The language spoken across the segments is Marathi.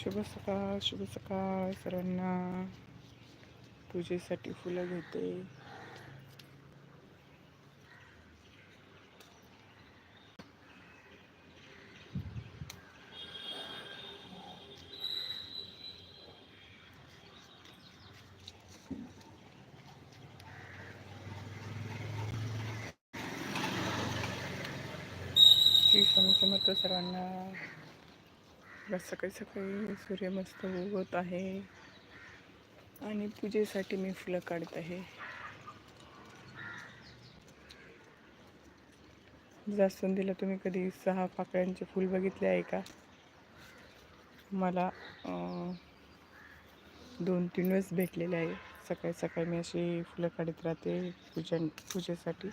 शुभ सकाळ शुभ सकाळ सर्वांना पूजेसाठी फुलं घेते. श्री स्वामी समर्थ सर्वांना आज सकाळी सकाळी सूर्य मस्त उगवत आहे. आणि पूजेसाठी मी फुलं काढत आहे. जास्वंदीला तुम्ही कधी सहा पाकळ्यांचे फूल बघितले आहे का? मला दोन तीन वेळेस भेटलेले आहे. सकाळी सकाळी मी अशी फुलं काढत राहते पूजन पूजेसाठी.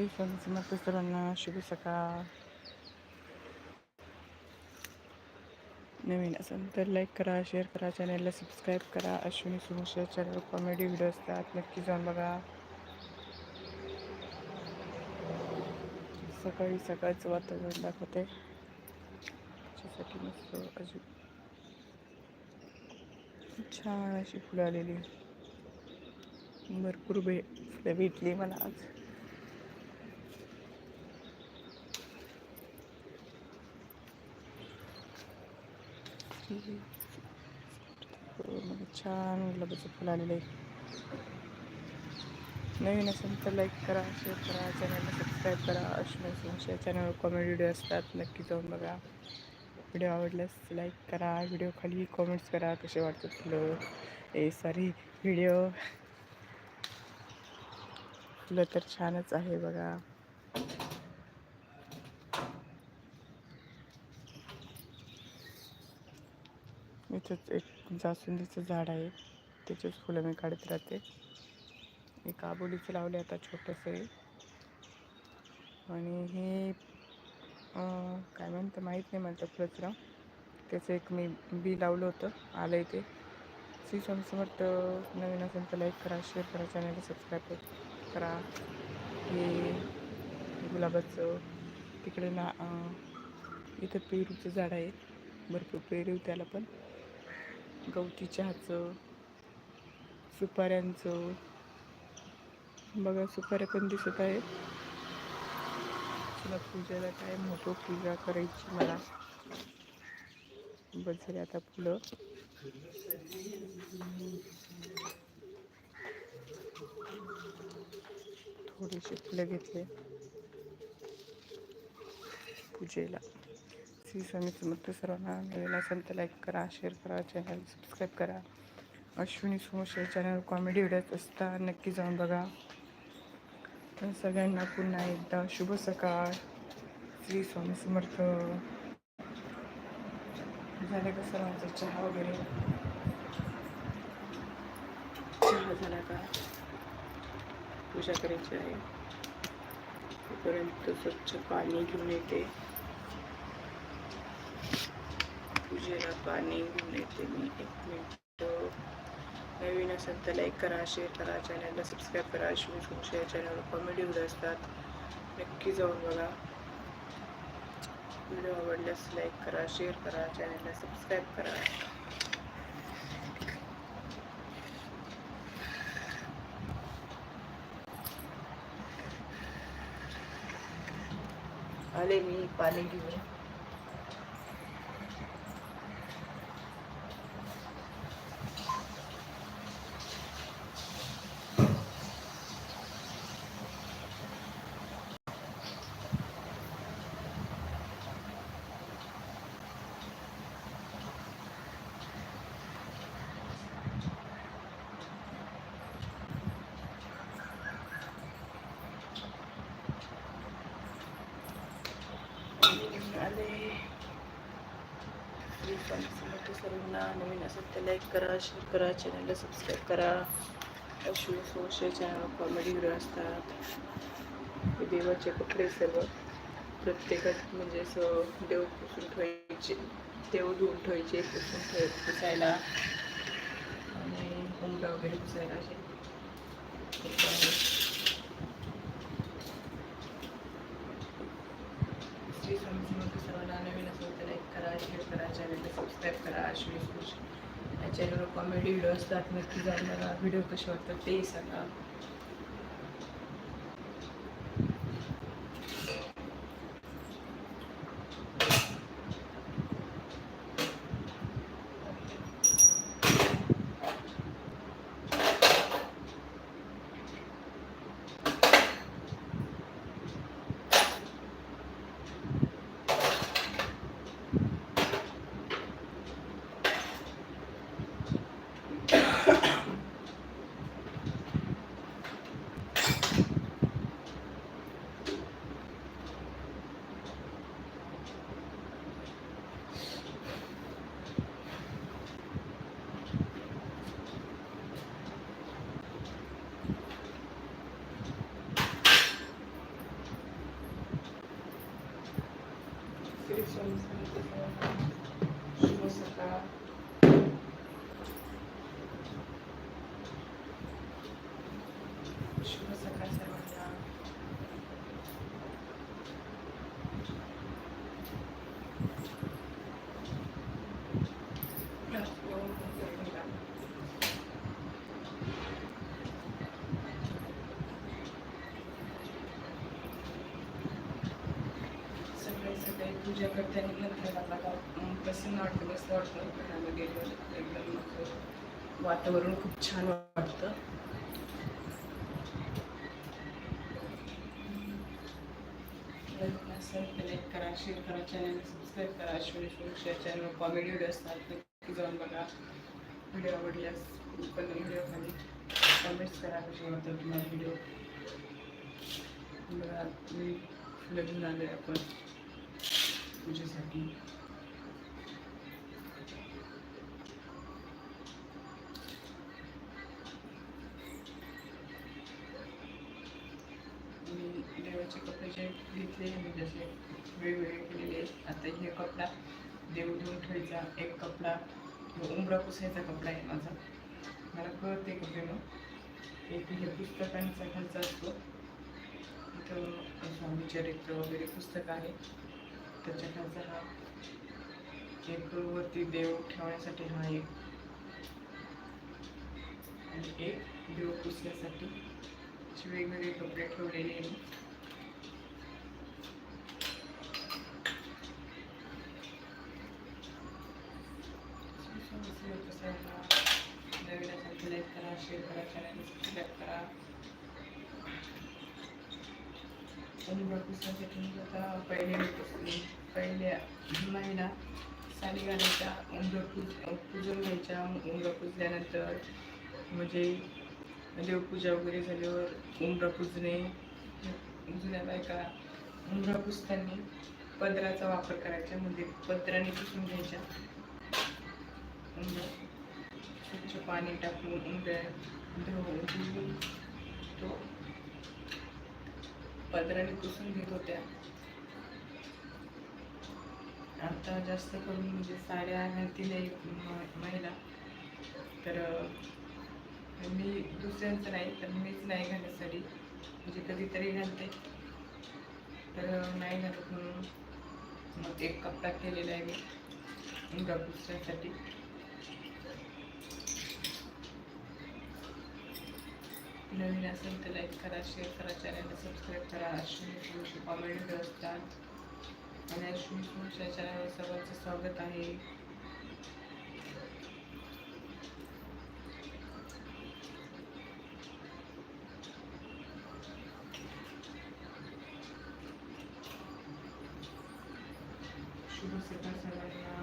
श्री स्वामी समर्थ सर्वांना शुभ सकाळ नवीन असेल तर लाईक करा शेअर करा चॅनलला सबस्क्राईब करा Ashwini Sumusha channel comedy video असतात नक्की जाऊन बघा सकाळी सकाळचं वातावरण दाखवते त्याच्यासाठी मस्त अजून छान अशी फुलं आलेली भरपूर भे फुलं भेटली मला आज छान गुलाबाचं फुल आलेलं आहे. नवीन असेल तर लाईक करा शेअर करा चॅनलला सबस्क्राईब करा. अश्विनी सोमशा चॅनलवर कॉमेडी व्हिडिओ असतात नक्की जाऊन बघा. व्हिडिओ आवडल्यास लाईक करा व्हिडिओ खाली कॉमेंट्स करा कसे वाटतात फुलं. ए सॉरी व्हिडिओ फुलं तर छानच आहे बघा. इथंच एक जास्वंदीचं झाड आहे. त्याचेच फुलं मी काढत राहते. एक आबोलीचं लावले आता छोटंसं. आहे आणि हे काय म्हणतं माहीत नाही मला त्या फुलाचं नाव. त्याचं एक मी बी लावलं होतं आलं आहे ते. श्री स्वामी समर्थ नवीन असेल तर लाईक करा शेअर करा चॅनलला सबस्क्राईब करा. हे गुलाबाचं तिकडे ना इथं पेरूचं झाड आहे. भरपूर पेरू त्याला पण. गवती चहाचं सुपाऱ्यांचं. बघा सुपाऱ्या पण दिसत आहेत. तुला पूजेला टाईम होतो पूजा करायची मला. बस आता फुलं थोडीशी फुलं घेतले. पूजेला. श्री स्वामी समर्थ सर्वांना मिळेल असेल तर लाईक करा शेअर करा चॅनल सबस्क्राईब करा. Ashwini Somshe channel comedy videos असता नक्की जाऊन बघा. तर सगळ्यांना पुन्हा एकदा शुभ सकाळ. श्री स्वामी समर्थ. झालं का सर्वांचा चहा वगैरे? चहा झाला का? पूजा करायची आहे. तोपर्यंत स्वच्छ पाणी घेऊन येते. पूजेला पाणी घेऊन येते मी. एक मिनिट. नवीन असेल तर लाईक करा शेअर करा. चॅनलला सबस्क्राईब करा. शिव शेअर चॅनलवर कॉमेडी व्हिडिओ असतात. नक्की जाऊन बघा. व्हिडिओ आवडल्यास लाईक करा शेअर करा. चॅनलला सबस्क्राईब करा. आले मी पाणी घेऊन. आले सर्वांना नवीन असेल तर लाईक करा शेअर करा चॅनलला सबस्क्राईब करा. Ashwini social channel comedy video असतात. देवाचे कपडे सर्व. प्रत्येकात म्हणजे असं देव पुसून ठेवायचे देव धुवून ठेवायचे पुसून ठेव पुसायला. आणि होम वगैरे पुसायला असे खूप आहे. श्री स्वामी समर्थ सर्वांना नवीन असेल तर लाईक करा शेअर करा चॅनलला सबस्क्राईब करा अश्विनी सुश या चॅनलवर कॉमेडी व्हिडिओ असतात नक्की जाऊन बघा व्हिडिओ कसे वाटतात ते सांगा श्री स्वामी समर्थ सर्वांना शुभ सकाळ शुभ सकाळ सर्वांना सकाळी सकाळी पूजा करताना नंतर आपल्याला नाटक प्रसन्न वाटतं मस्त वाटतं. गेलं एकदम वातावरण खूप छान वाटतं. लाईक करा शेअर करा चॅनल सबस्क्राईब करा Ashwini share channel comedy video असतात. नक्की जाऊन बघा व्हिडिओ आवडल्यास पण व्हिडिओ खाली कमेंट्स करा कसे वाटतात तुम्हाला व्हिडिओ बघा मी फुलं घेऊन आपण. पूजेसाठी. मी देवाचे कपडे जे घेतले मी जसे वेगवेगळे केलेले आहेत. आता हे कपडा देव देऊन ठेवायचा एक कपडा उमरा उंबरा पुसायचा कपडा आहे माझा. मला कळते कपडे मग एक हे पुस्तकांचा खर्च असतो. इथं स्वामी चरित्र वगैरे पुस्तक आहे. त्याच्या खालचा हा एक देव ठेवण्यासाठी हा एक. आणि एक देव पुसण्यासाठी वेगवेगळे कपडे ठेवलेले आहेत मी. स्वामी समर्थ सर्वांना नवीन असेल तर लाईक करा शेअर करा चॅनल सबस्क्राईब करा आणि आता पहिले पहिल्या महिना साडी घालायच्या उंबर पूज पुजून घ्यायच्या उंबर पुजल्यानंतर म्हणजे देवपूजा वगैरे झाल्यावर उंबरा पुजणे जुन्या बायका उंबरा पुजताना पदराचा वापर करायचा म्हणजे पदराने पुसून घ्यायच्या. उंबरा स्वच्छ पाणी टाकून उंबऱ्या धुवून तो पदराने पुसून घेत होत्या. आता जास्त करून म्हणजे साड्या घालतील म- महिला. तर मी दुसऱ्यांचं नाही तर मीच नाही घालत साडी. म्हणजे कधीतरी घालते. तर नाही घालत म्हणून मग एक कपडा केलेला आहे मी दुसऱ्यासाठी पुसण्यासाठी नवीन असेल तर लाईक करा शेअर करा चॅनलला सबस्क्राईब करा अश्विनी सुरक्षा कॉमेडी व्हिडिओ असतात आणि अश्विनी सुरक्षा चॅनलवर सर्वांचं स्वागत आहे शुभ सकाळ सर्वांना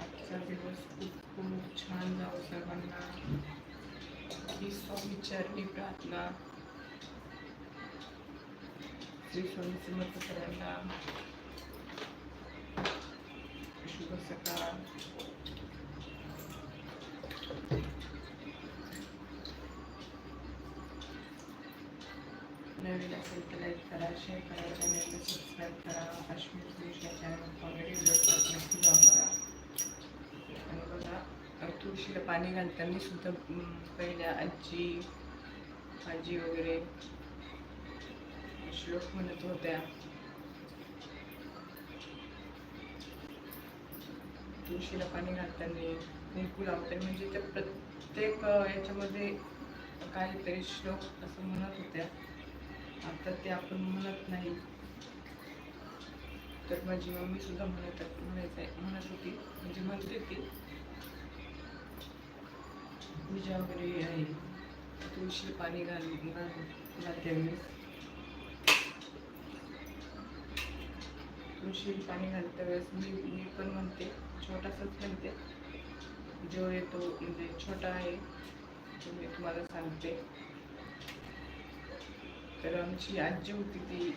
आजचा दिवस खूप खूप छान जाऊ सर्वांना ही स्वामी चरणी प्रार्थना श्री स्वामी समर्थ सर्वांना शुभ सकाळ नवीन असेल तर लाईक करा शेअर करा चॅनलला सबस्क्राईब करा अश्विनी सुरेश या चॅनल कॉमेडी व्हिडिओ नक्की जाऊन बघा तुळशीला पाणी घालताना सुद्धा पहिल्या आजी आजी वगैरे श्लोक म्हणत होत्या. तुळशीला पाणी घालताना कुंकू लावताना म्हणजे त्या प्रत्येक याच्यामध्ये काहीतरी श्लोक असं म्हणत होत्या. आता ते आपण म्हणत नाही. तर माझी मम्मी सुद्धा म्हणत म्हणायचं म्हणत होती म्हणजे म्हणते ती पूजा वगैरे आहे तुळशी पाणी घाल घालते वेळेस तुळशी पाणी घालत्या वेळेस मी मी पण म्हणते छोटासाच म्हणते. जो येतो म्हणजे छोटा आहे तो मी तुम्हाला सांगते. तर आमची आजी होती ती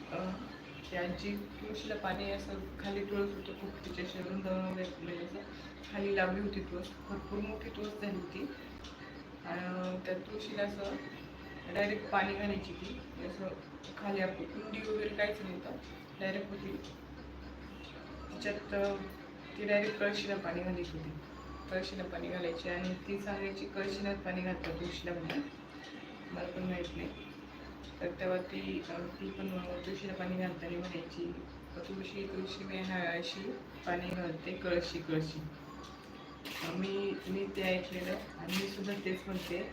ती आजी तुळशीला पाणी असं खाली तुळस होतं खूप तिच्या शरून जाऊन वगैरे खाली लावली होती तुळस भरपूर मोठी तुळस झाली होती. आणि त्या तुळशीला असं डायरेक्ट पाणी घालायची ती. असं खाली आपली कुंडी वगैरे काहीच नव्हतं डायरेक्ट होती. तिच्यात ती डायरेक्ट कळशीला पाणी घालायची होती. कळशीला पाणी घालायची आणि ती सांगायची कळशीलाच पाणी घालतात तुळशीला म्हणून. मला पण माहीत नाही. तर तेव्हा ती ती पण तुळशीला पाणी घालताना म्हणायची तुळशी तुळशी मी अशी पाणी घालते कळशी कळशी. मी मी ते ऐकलेलं आणि मी सुद्धा तेच म्हणते.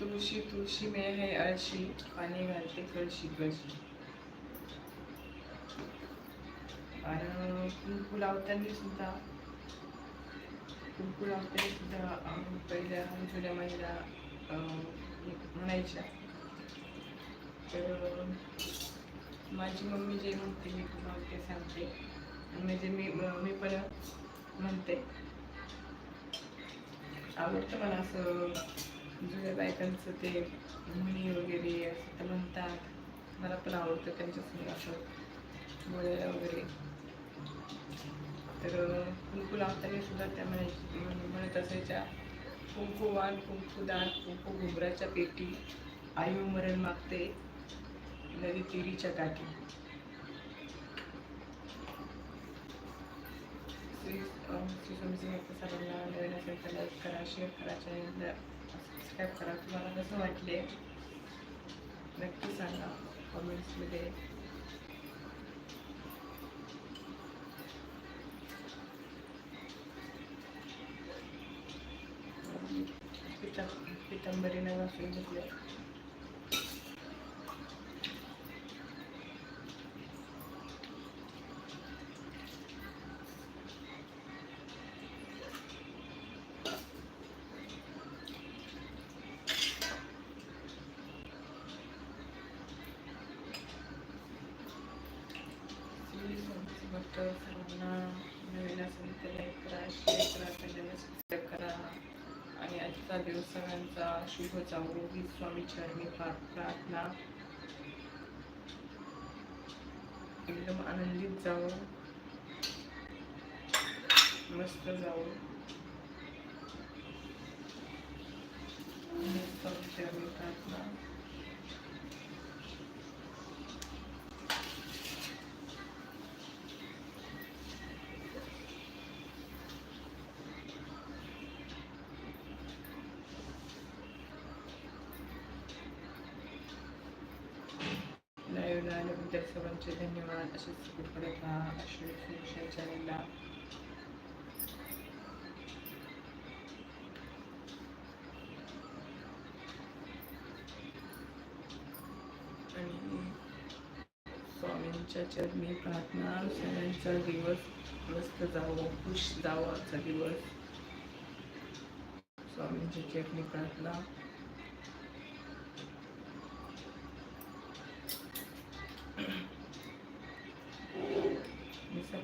तुळशी तुळशी मे हे अळशी पाणी घालते कळशी कळशी. आणि कुंकू लावताना सुद्धा कुंकू लावताना सुद्धा पहिल्या जुन्या महिला अं, म्हणायच्या. तर माझी मम्मी जे म्हणते मी तुम्हाला ते सांगते. म्हणजे मी मी पण म्हणते. आवडतं मला असं जुन्या बायकांचं ते म्हणी वगैरे असं ते म्हणतात. मला पण आवडतं त्यांच्यासमोर असं बोलायला वगैरे. तर कुंकू लावताना सुद्धा त्या म्हणायची म्हणत असायच्या कुंकू कुंकुदान कुंकू घुबराच्या पेटी आयु मरण मागते नदी तिरीच्या काठी श्री अं, श्री स्वामी समर्थ सर्वांना नवीन असेल तर लाईक करा शेअर करा चॅनलला सबस्क्राईब करा तुम्हाला कसं वाटले नक्की सांगा कॉमेंट्समध्ये पिता पितांबरीनं वाचून घेतलं श्री स्वामी सर्वांना नवीन असेल तर लाईक करा शेअर करा चॅनलला सबस्क्राईब करा आणि आजचा दिवस सगळ्यांचा शुभ जावो ही स्वामी चरणी प्रार्थना एकदम आनंदित जाऊ मस्त जाऊ स्वामी चरणी प्रार्थना सर्वांचे धन्यवाद. असेच सपोर्ट करत राहा चॅनलला आणि स्वामींच्या चरणी प्रार्थना सगळ्यांचा दिवस मस्त जावो खुश जावो आजचा दिवस. स्वामींची चरणी प्रार्थना.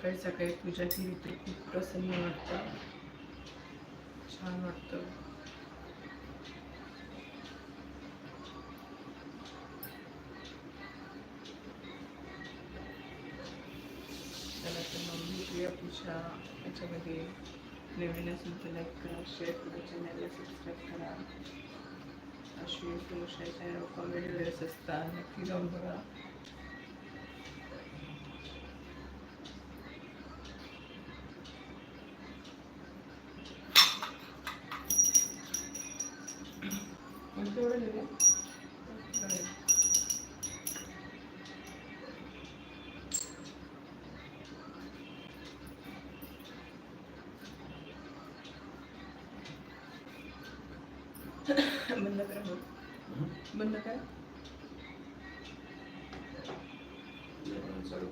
सकाळी सकाळी पूजा केली तर खूप प्रसन्न वाटतं. छान वाटतं. त्याला तर मम्मी प्रिया पूजा. याच्यामध्ये नवीन असेल तर लाईक करा शेअर करा चॅनलला सबस्क्राईब करा. अश्विनी पुरुषा चॅनल कॉमेडी वेळेस असतात नक्की जाऊन बघा. बंद करा. बंद करा चालू.